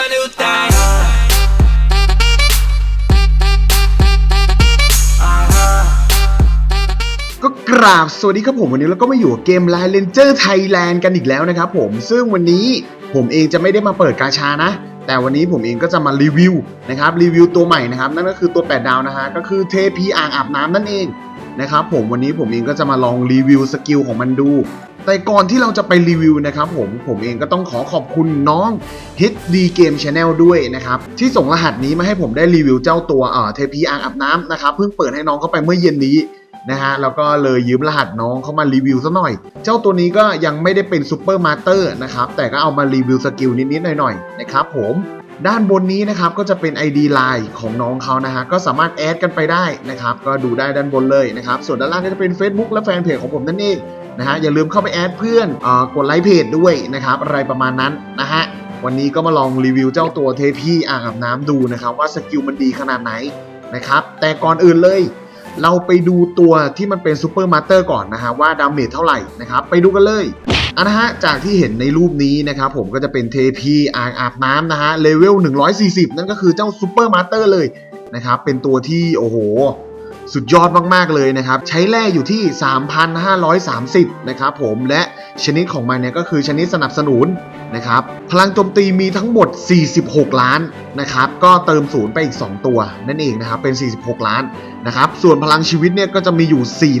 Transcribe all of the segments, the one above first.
my new thing. ก็กราบสวัสดีครับผมวันนี้เราก็มาอยู่กับเกม Line Ranger Thailand กันอีกแล้วนะครับผมซึ่งวันนี้ผมเองจะไม่ได้มาเปิดกาชานะ แต่วันนี้ผมเองก็จะมารีวิวนะครับรีวิวตัวใหม่นะครับนั่นก็คือตัว 8 ดาวนะฮะก็คือเทพีอ่างอาบน้ำนั่นเองนะครับผมวันนี้ผมเองก็จะมาลองรีวิวสกิลของมันดู แต่ก่อนที่เราจะไปรีวิวนะครับผมผมเองก็ต้องขอขอบคุณน้อง HD Game Channel ด้วยนะครับ ที่ส่งรหัสนี้มาให้ผมได้รีวิวเจ้าตัวเอ่อเทพีอ่างอาบน้ำนะครับเพิ่งเปิดให้น้องเข้าไปเมื่อเย็นนี้นะฮะแล้วก็เลยยืมรหัสน้องเข้ามารีวิวซะหน่อย เจ้าตัวนี้ก็ยังไม่ได้เป็นซูเปอร์มาสเตอร์นะครับแต่ก็เอามารีวิวสกิลนิดๆหน่อยๆนะครับผมด้านบนนี้นะครับก็จะเป็น ID Line ของน้องเขานะฮะก็สามารถแอดกันไปได้นะครับก็ดูได้ด้านบนเลยนะครับส่วนด้านล่างก็จะเป็น Facebook และแฟนเพจของผมนั่นเอง นะฮะอย่าลืมเข้าไปแอดเพื่อนอกดไลค์เพจด้วยนะครับอะไรประมาณนั้นนะฮะวันนี้ก็มาลองรีวิวเจ้าตัวเทพีอ่างอาบน้ำดูนะครับว่าสกิลมันดีขนาดไหนนะครับแต่ก่อนอื่นเลย เราไปดูตัวที่มันเป็นซูเปอร์มาสเตอร์ก่อนนะฮะว่าดาเมจเท่าไหร่นะครับไปดูกันเลยอันนะฮะจากที่เห็นในรูปนี้นะครับผมก็จะเป็นเทพีอ่างอาบน้ำนะฮะเลเวล140 นั่นก็คือเจ้าซูเปอร์มาสเตอร์เลยนะครับเป็นตัวที่โอ้โห สุดยอดมากๆเลยนะครับ ใช้แร่อยู่ที่ 3,530 นะครับผมและชนิดของมันเนี่ยก็คือชนิดสนับสนุนนะครับพลังโจมตีมีทั้งหมด 46 ล้านนะครับก็เติมศูนย์ไปอีก 2 ตัวนั่นเองนะครับเป็น 46 ล้านนะครับส่วนพลังชีวิตเนี่ยก็จะมีอยู่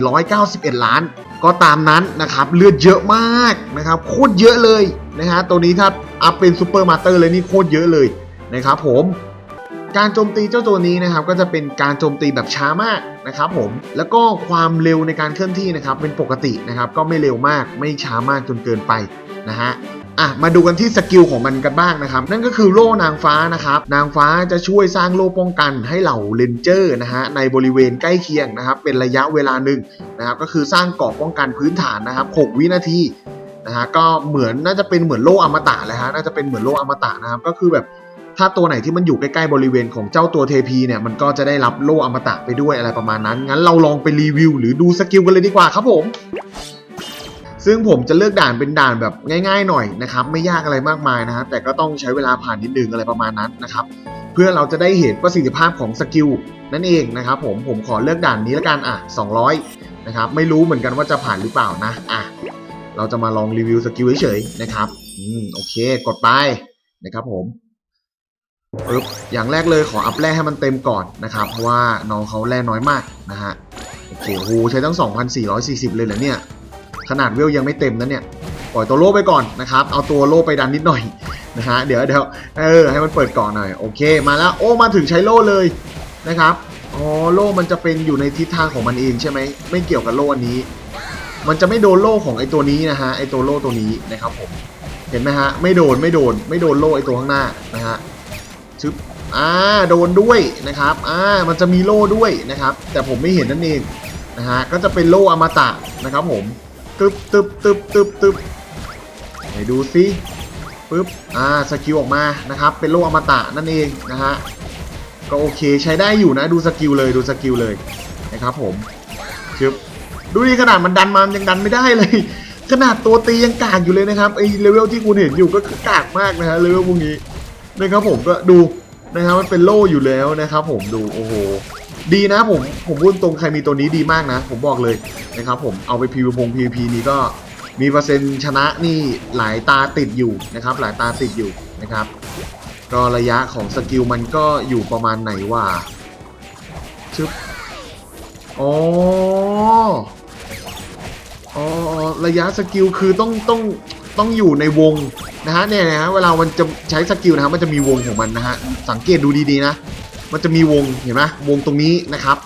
491 ล้าน ก็ตามนั้นนะครับเลือดเยอะมากนะครับโคตรเยอะเลยนะฮะตัวนี้ถ้าอัพเป็นซูเปอร์มาสเตอร์เลยนี่โคตรเยอะเลยนะครับผม การโจมตีเจ้าตัวนี้นะครับก็จะเป็นการโจมตีแบบช้ามากนะครับผมแล้วก็ความเร็วในการเคลื่อนที่นะครับเป็นปกตินะครับก็ไม่เร็วมากไม่ช้ามากจนเกินไปนะฮะอะมาดูกันที่สกิลของมันกันบ้างนะครับ นั่นก็คือโล่นางฟ้านะครับ นางฟ้าจะช่วยสร้างโล่ป้องกันให้เหล่าเลนเจอร์นะฮะในบริเวณใกล้เคียงนะครับ เป็นระยะเวลาหนึ่งนะครับก็คือสร้างเกราะป้องกันพื้นฐานนะครับ 6 วินาทีนะฮะก็เหมือนน่าจะเป็นเหมือนโล่อมตะเลยฮะน่าจะเป็นเหมือนโล่อมตะนะครับ ก็คือแบบ ถ้าตัวไหนที่มันอยู่ใกล้ๆบริเวณของเจ้าตัวเทพีเนี่ยมันก็จะได้รับโล่อมตะไปด้วยอะไรประมาณนั้น งั้นเราลองไปรีวิวหรือดูสกิลกันเลยดีกว่าครับผมซึ่งผมจะเลือกด่านเป็นด่านแบบง่ายๆหน่อยนะครับไม่ยากอะไรมากมายนะฮะแต่ก็ต้องใช้เวลาผ่านนิดนึงอะไรประมาณนั้นนะครับเพื่อเราจะได้เห็นประสิทธิภาพของสกิลนั่นเองนะครับผมผมขอเลือกด่านนี้แล้วกันอะ 200นะครับไม่รู้เหมือนกันว่าจะผ่านหรือเปล่านะอะเราจะมาลองรีวิวสกิลเฉยๆนะครับอืมโอเค กดไปนะครับผม ปึ๊บอย่างแรกเลยขออัพแร่ให้มันเต็มก่อนนะครับ เพราะว่าน้องเขาแร่น้อยมากนะฮะ โอเคโหใช้ตั้ง 2,440 เลยเหรอเนี่ย ขนาดเวลยังไม่เต็มนะเนี่ย ปล่อยตัวโล่ไปก่อนนะครับ เอาตัวโล่ไปดันนิดหน่อยนะฮะ เดี๋ยวเดี๋ยวเออ ให้มันเปิดก่อนหน่อย โอเค มาแล้ว โอ้ มาถึงใช้โล่เลยนะครับ อ๋อ โล่มันจะเป็นอยู่ในทิศทางของมันเองใช่ไหม ไม่เกี่ยวกับโล่อันนี้ มันจะไม่โดนโล่ของไอตัวนี้นะฮะ ไอตัวโล่ตัวนี้นะครับผม เห็นไหมฮะ ไม่โดน ไม่โดน ไม่โดนโล่ไอตัวข้างหน้านะฮะ ชึบอ่าโดนด้วยนะครับอ่ามันจะมีโล่ด้วยนะครับ แต่ผมไม่เห็นนั่นเองนะฮะก็จะเป็นโล่อมตะนะครับผมตึบตึบตึบตึบตึบไหนดูซิปึ๊บอ่าสกิลออกมานะครับเป็นโล่อมตะนั่นเองนะฮะก็โอเคใช้ได้อยู่นะดูสกิลเลยดูสกิลเลยนะครับผมชึบดูดิขนาดมันดันมามันยังดันไม่ได้เลย ขนาดตัวตียังกากอยู่เลยนะครับไอเลเวลที่คุณเห็นอยู่ก็คือกากมากนะฮะเลเวลพวกนี้ นะครับผมก็ดูนะครับมันเป็นโล่อยู่แล้วนะครับผมดูโอ้โหดีนะผมผมพูดตรงใครมีตัวนี้ดีมากนะ ผมบอกเลยนะครับผมเอาไปพีวพงพีพีนี้ก็มีเปอร์เซ็นต์ชนะนี่หลายตาติดอยู่นะครับ หลายตาติดอยู่นะครับ ก็ระยะของสกิลมันก็อยู่ประมาณไหนว่าชึบอ๋ออ๋อระยะสกิลคือต้องต้องต้องอยู่ในวง นะฮะเนี่ยนะฮะเวลามันจะใช้สกิลนะฮะมันจะมีวงของมันนะฮะสังเกตดูดีๆนะ มันจะมีวงเห็นไหมวงตรงนี้นะครับ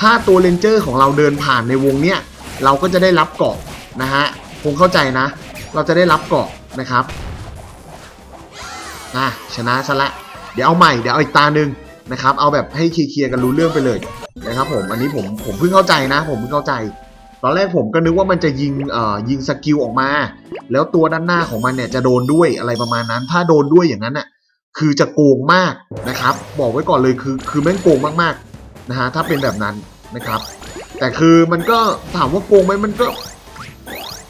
ถ้าตัวเลนเจอร์ของเราเดินผ่านในวงเนี้ยเราก็จะได้รับเกาะนะฮะคงเข้าใจนะ เราจะได้รับเกาะนะครับอะชนะซะละเดี๋ยวเอาใหม่เดี๋ยวเอาอีกตาหนึ่งนะครับ เอาแบบให้เคลียร์กันรู้เรื่องไปเลยนะครับผมอันนี้ผมผมเพิ่งเข้าใจนะ ผมเพิ่งเข้าใจ ตอนแรกผมก็นึกว่ามันจะยิงเอ่อยิงสกิลออกมา แล้วตัวด้านหน้าของมันเนี่ยจะโดนด้วยอะไรประมาณนั้น ถ้าโดนด้วยอย่างนั้นน่ะคือจะโกงมากนะครับ บอกไว้ก่อนเลยคือ คือแม่งโกงมากๆนะฮะถ้าเป็นแบบนั้นนะครับ แต่คือมันก็ถามว่าโกงไหมมันก็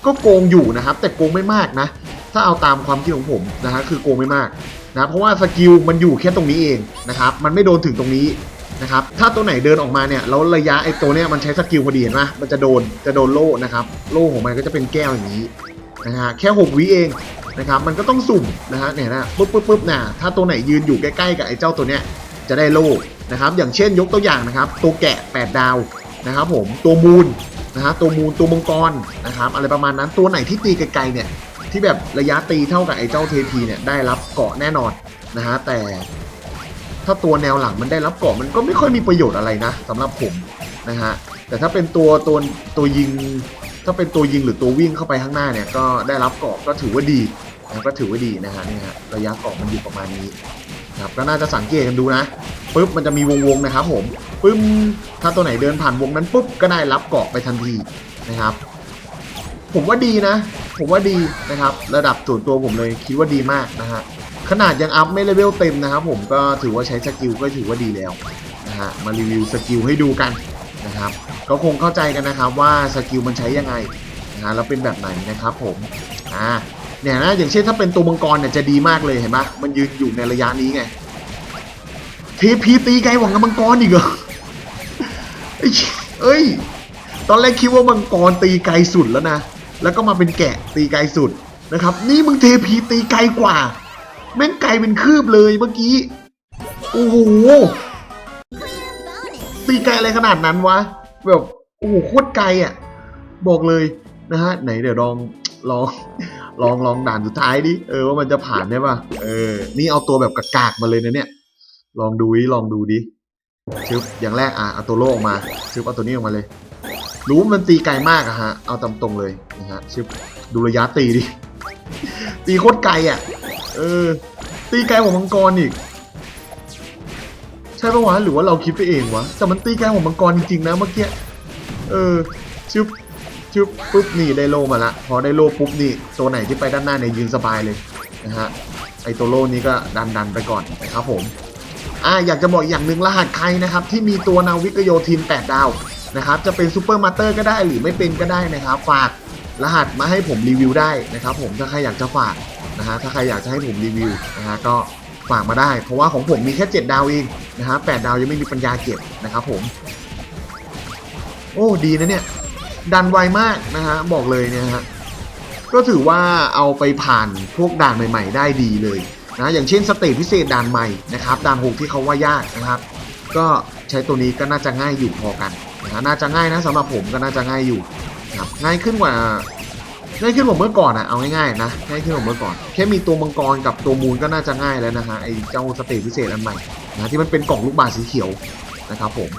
ก็โกงอยู่นะครับ แต่โกงไม่มากนะ ถ้าเอาตามความคิดของผมนะฮะคือโกงไม่มากนะเพราะว่าสกิลมันอยู่แค่ตรงนี้เองนะครับ มันไม่โดนถึงตรงนี้ นะครับ ถ้าตัวไหนเดินออกมาเนี่ยแล้วระยะไอ้ตัวเนี้ยมันใช้สกิลพอดีเห็นไหมมันจะโดนจะโดนโล่นะครับ โล่ของมันก็จะเป็นแก้วอย่างนี้นะฮะแค่หกวิเองนะครับมันก็ต้องสุ่มนะฮะเนี่ยนะปุ๊บปุ๊บปุ๊บน่ะถ้าตัวไหนยืนอยู่ใกล้ๆกับไอ้เจ้าตัวเนี้ยจะได้โล่นะครับ อย่างเช่นยกตัวอย่างนะครับ ตัวแกะ 8 ดาวนะครับผมตัวมูลนะฮะตัวมูลตัวมังกรนะครับอะไรประมาณนั้นตัวไหนที่ตีไกลๆเนี่ยที่แบบระยะตีเท่ากับไอ้เจ้าเทพีเนี่ยได้รับเกาะแน่นอนนะฮะแต่ ถ้าตัวแนวหลังมันได้รับเกาะมันก็ไม่ค่อยมีประโยชน์อะไรนะสำหรับผมนะฮะแต่ถ้าเป็นตัวตัวตัวยิง ถ้าเป็นตัวยิงหรือตัววิ่งเข้าไปข้างหน้าเนี่ยก็ได้รับเกาะก็ถือว่าดีนะก็ถือว่าดีนะฮะนี่ฮะระยะเกาะมันอยู่ประมาณนี้นะครับก็น่าจะสังเกตกันดูนะปุ๊บมันจะมีวงๆนะครับผมปึ้มถ้าตัวไหนเดินผ่านวงนั้นปุ๊บก็ได้รับเกาะไปทันทีนะครับ ผมว่าดีนะ ผมว่าดีนะครับ ระดับส่วนตัวผมเลยคิดว่าดีมากนะฮะ ขนาดยังอัพไม่เลเวลเต็มนะครับผมก็ถือว่าใช้สกิลก็ถือว่าดีแล้วนะฮะมารีวิวสกิลให้ดูกันนะครับก็คงเข้าใจกันนะครับว่าสกิลมันใช้ยังไงนะฮะแล้วเป็นแบบไหนนะครับผมอ่าเนี่ยนะอย่างเช่นถ้าเป็นตัวมังกรเนี่ยจะดีมากเลยเห็นปะมันยืนอยู่ในระยะนี้ไงเทพีตีไกลหวังกับมังกรอีกเหรอไอ้เหี้ยเอ้ยตอนแรกคิดว่ามังกรตีไกลสุดแล้วนะ แล้วก็มาเป็นแกะตีไกลสุดนะครับ นี่มึงเทพีตีไกลกว่า แม่งไกลเป็นคืบเลยเมื่อกี้ โอ้โห ตีไกลอะไรขนาดนั้นวะ แบบ โอ้โห โคตรไกลอะ บอกเลยนะฮะ ไหนเดี๋ยวลองลองลองลองด่านสุดท้ายดิ เออว่ามันจะผ่านได้ป่ะ เออ นี่เอาตัวแบบกากๆมาเลยนะเนี่ย ลองดูดิ ลองดูดิชึบอย่างแรกอะเอาตัวโล่ออกมาชึบเอาตัวนี้ออกมาเลย รู้มันตีไกลมากอะฮะ เอาตามตรงเลยนะฮะชึบดูระยะตีดิ ตีโคตรไกลอะ เออ ตีไกลกว่ามังกรอีก ใช่ปะวะหรือว่าเราคิดไปเองวะ แต่มันตีไกลกว่ามังกรจริงๆนะเมื่อกี้ เออชึบชึบปุ๊บนี่ได้โลมาละ พอได้โลปุ๊บนี่ตัวไหนที่ไปด้านหน้าเนี่ยยืนสบายเลยนะฮะ ไอตัวโลนี้ก็ดันดันไปก่อนนะครับผม อ่าอยากจะบอกอย่างหนึ่งรหัสใครนะครับ ที่มีตัวนาวิกโยธิน 8 ดาวนะครับจะเป็นซูเปอร์มาสเตอร์ก็ได้หรือไม่เป็นก็ได้นะครับ ฝากรหัสมาให้ผมรีวิวได้นะครับผมถ้าใครอยากจะฝาก นะฮะถ้าใครอยากจะให้ผมรีวิวนะฮะก็ฝากมาได้ เพราะว่าของผมมีแค่ 7 ดาวเองนะฮะ8ดาวยังไม่มีปัญญาเก็บนะครับผม โอ้ดีนะเนี่ย ดันไวมากนะฮะบอกเลยเนี่ยฮะก็ถือว่าเอาไปผ่านพวกด่านใหม่ ๆ ได้ดีเลยนะอย่างเช่นสเตจพิเศษด่านใหม่นะครับด่านหกที่เขาว่ายากนะครับ ก็ใช้ตัวนี้ก็น่าจะง่ายอยู่พอกันนะฮะน่าจะง่ายนะสำหรับผมก็น่าจะง่ายอยู่ครับง่ายขึ้นกว่า ง่ายขึ้นกว่าเมื่อก่อนอะเอาง่ายๆนะง่ายขึ้นกว่าเมื่อก่อน แค่มีตัวมังกรกับตัวมูลก็น่าจะง่ายแล้วนะฮะไอเจ้าสเตจพิเศษอันใหม่นะที่มันเป็นกล่องลูกบาศก์สีเขียวนะครับผม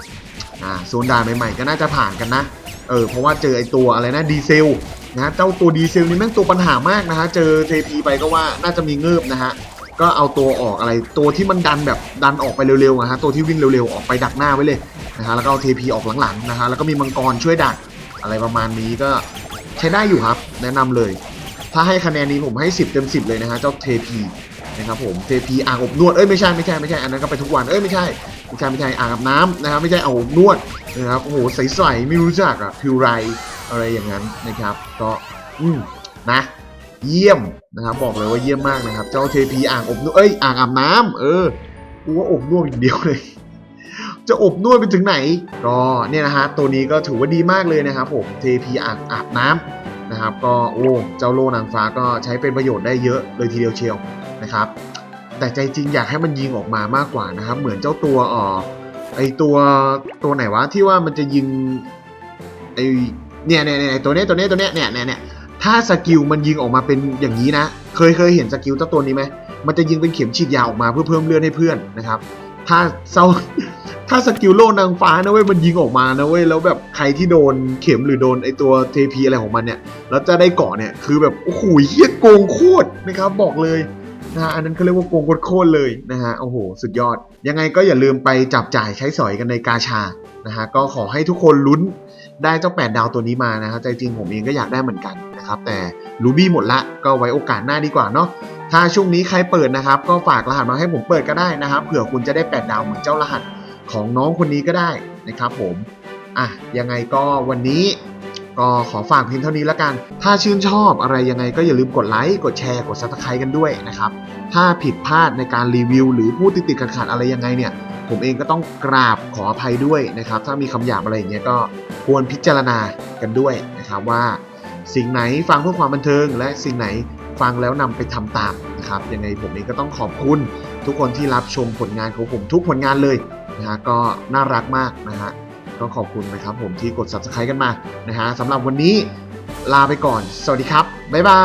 อ่าโซนด่านใหม่ๆก็น่าจะผ่านกันนะเออเพราะว่าเจอไอตัวอะไรนะดีเซลนะฮะเจ้าตัวดีเซลนี่แม่งตัวปัญหามากนะฮะเจอเทพีไปก็ว่าน่าจะมีเงิบนะฮะก็เอาตัวออกอะไรตัวที่มันดันแบบดันออกไปเร็วๆนะฮะตัวที่วิ่งเร็วๆออกไปดักหน้าไว้เลยนะฮะแล้วก็เอาเทพีออกหลังๆนะฮะแล้วก็มีมังกรช่วยดักอะไรประมาณนี้ก็ ใช้ได้อยู่ครับ แนะนำเลย ถ้าให้คะแนนนี้ผมให้ 10 เต็ม 10 เลยนะฮะเจ้าเทพีนะครับผมเทพีอ่างอบนวดเอ้ยไม่ใช่ไม่ใช่ไม่ใช่อันนั้นก็ไปทุกวันเอ้ยไม่ใช่ไม่ใช่ไม่ใช่อ่างอาบน้ำนะครับไม่ใช่เอาอบนวดนะครับโอ้โหใสๆไม่รู้จักอะพิวไรอะไรอย่างนั้นนะครับ ก็อืมนะ เยี่ยมนะครับบอกเลยว่าเยี่ยมมากนะครับ เจ้าเทพีอ่างอบนวดเอ้ยอ่างอาบน้ำเออกูว่าอบนวดอย่างเดียวเลย จะอบนวดไปถึงไหน ก็เนี่ยนะฮะตัวนี้ก็ถือว่าดีมากเลยนะครับผมเทพีอางอาบน้ำนะครับ ก็โอ้เจ้าโลนางฟ้าก็ใช้เป็นประโยชน์ได้เยอะเลยทีเดียวเชียวนะครับ แต่ใจจริงอยากให้มันยิงออกมามากกว่านะครับ เหมือนเจ้าตัวอ่อไอตัวตัวไหนวะที่ว่ามันจะยิงไอเนี่ยเนี่ยเนี่ยตัวเนี้ยตัวเนี้ยตัวเนี้ยเนี่ยเนี่ยเนี่ยถ้าสกิลมันยิงออกมาเป็นอย่างนี้นะ เคยเคยเห็นสกิลเจ้าตัวนี้ไหมมันจะยิงเป็นเข็มฉีดยาออกมาเพื่อเพิ่มเลือดให้เพื่อนนะครับ ถ้าเศร้า ถ้าสกิลโลนางฟ้านะเว้ยมันยิงออกมานะเว้ยแล้วแบบใครที่โดนเข็มหรือโดนไอตัวเทพีอะไรของมันเนี่ยแล้วจะได้เกาะเนี่ยคือแบบโอ้โหเฮี้ยโกงโคตรนะครับบอกเลยนะฮะอันนั้นเขาเรียกว่าโกงโคตรเลยนะฮะโอ้โห สุดยอด ยังไงก็อย่าลืมไปจับจ่ายใช้สอยกันในกาชานะฮะก็ขอให้ทุกคนลุ้นได้เจ้า 8 ดาวตัวนี้มานะฮะใจจริงผมเองก็อยากได้เหมือนกันนะครับแต่รูบี้หมดละก็ไว้โอกาสหน้าดีกว่าเนาะถ้าช่วงนี้ใครเปิดนะครับ ก็ฝากรหัสมาให้ผมเปิดก็ได้นะครับเผื่อคุณจะได้ 8 ดาวเหมือนเจ้ารหัส ของน้องคนนี้ก็ได้นะครับผมอะยังไงก็วันนี้ก็ขอฝากเพียงเท่านี้แล้วกัน ถ้าชื่นชอบอะไรยังไงก็อย่าลืมกดไลค์ กดแชร์ กด subscribe กันด้วยนะครับ ถ้าผิดพลาดในการรีวิว หรือพูดติดๆขัดๆอะไรยังไงเนี่ย ผมเองก็ต้องกราบขออภัยด้วยนะครับ ถ้ามีคำหยาบอะไรอย่างเงี้ยก็ควรพิจารณากันด้วยนะครับว่า สิ่งไหนฟังเพื่อความบันเทิง และสิ่งไหนฟังแล้วนำไปทำตามนะครับ ยังไงผมเองก็ต้องขอบคุณทุกคนที่รับชมผลงานของผมทุกผลงานเลย นะฮะก็น่ารักมากนะฮะก็ขอบคุณนะครับผมที่กด subscribe กันมานะฮะสำหรับวันนี้ลาไปก่อน สวัสดีครับ บ๊ายบา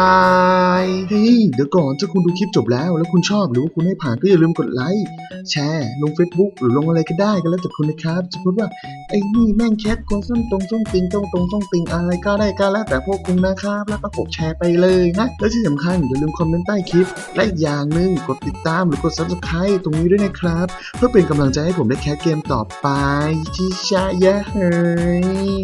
ยเฮ้ยเดี๋ยวก่อนถ้าคุณดูคลิปจบแล้ว แล้วคุณชอบหรือว่าคุณไม่ผ่านก็อย่าลืมกดไลค์แชร์ลง Facebook หรือลงอะไรก็ได้ก็แล้วแต่คุณนะครับจะพูดว่าไอ้นี่แม่งแคทคนส้มตรงส้มติงตรงตรงส้มติงอะไรก็ได้ก็แล้วแต่พวกคุณนะครับแล้วก็กดแชร์ไปเลยนะแล้วที่สำคัญอย่าลืมคอมเมนต์ใต้คลิป และอีกอย่างหนึ่งกดติดตามหรือกด subscribe ตรงนี้ด้วยนะครับ เพื่อเป็นกำลังใจให้ผมได้แคสเกมต่อไปชิชะยะเฮ้ย